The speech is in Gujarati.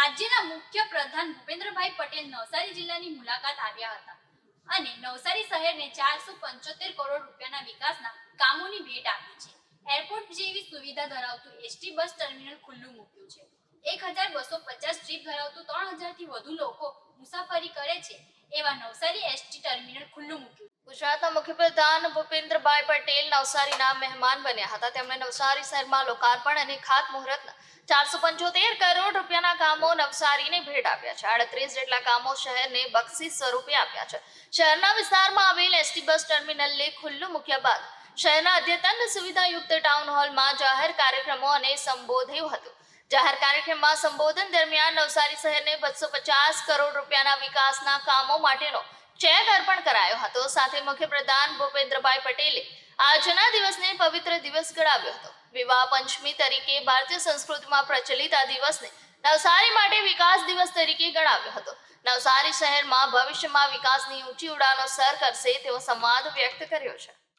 રાજ્યના મુખ્ય પ્રધાન ભૂપેન્દ્રભાઈ પટેલ નવસારી જિલ્લાની મુલાકાત આવ્યા હતા. અને નવસારી શહેરને ચારસો પંચોતેર કરોડ રૂપિયાના વિકાસના કામોની ભેટ આપી છે. એરપોર્ટ જેવી સુવિધા ધરાવતું એસટી બસ ટર્મિનલ ખુલ્લું મૂક્યું છે. એક હજાર બસો ટ્રીપ ધરાવતું ત્રણ હજારથી વધુ લોકો મુસાફરી કરે છે. એવા નવસારી એસટી ટર્મિનલ ખુલ્લું મૂક્યું. ગુજરાતના મુખ્યપ્રધાન ભૂપેન્દ્રભાઈ પટેલ નવસારીના મહેમાન બન્યા હતા. તેમણે નવસારી શહેરમાં લોકાર્પણ અને ખાતમુહૂર્તના ચારસો પંચોતેર કરોડ રૂપિયાના કામો નવસારીને ભેટ આપ્યા છે. આડત્રીસ જેટલા કામો શહેરને બક્ષિસ સ્વરૂપે આપ્યા છે. શહેરના વિસ્તારમાં આવેલ એસટી બસ ટર્મિનલને ખુલ્લું મૂક્યા બાદ શહેરના અદ્યતન સુવિધાયુક્ત ટાઉન હોલમાં જાહેર કાર્યક્રમો અને સંબોધ્યું હતું. જાહેર કાર્યક્રમમાં સંબોધન દરમિયાન નવસારી શહેરને બસો પચાસ કરોડ રૂપિયાના વિકાસના કામો માટેનો ચેક અર્પણ કરાયો હતો. સાથે મુખ્યપ્રધાન ભૂપેન્દ્રભાઈ પટેલે આજના દિવસને પવિત્ર દિવસ ગણાવ્યો હતો. વિવાહ પંચમી તરીકે ભારતીય સંસ્કૃતિમાં પ્રચલિત આ દિવસને નવસારી માટે વિકાસ દિવસ તરીકે ગણાવ્યો હતો. નવસારી શહેરમાં ભવિષ્યમાં વિકાસની ઊંચી ઉડાનો સર કરશે તેવો સંવાદ વ્યક્ત કર્યો છે.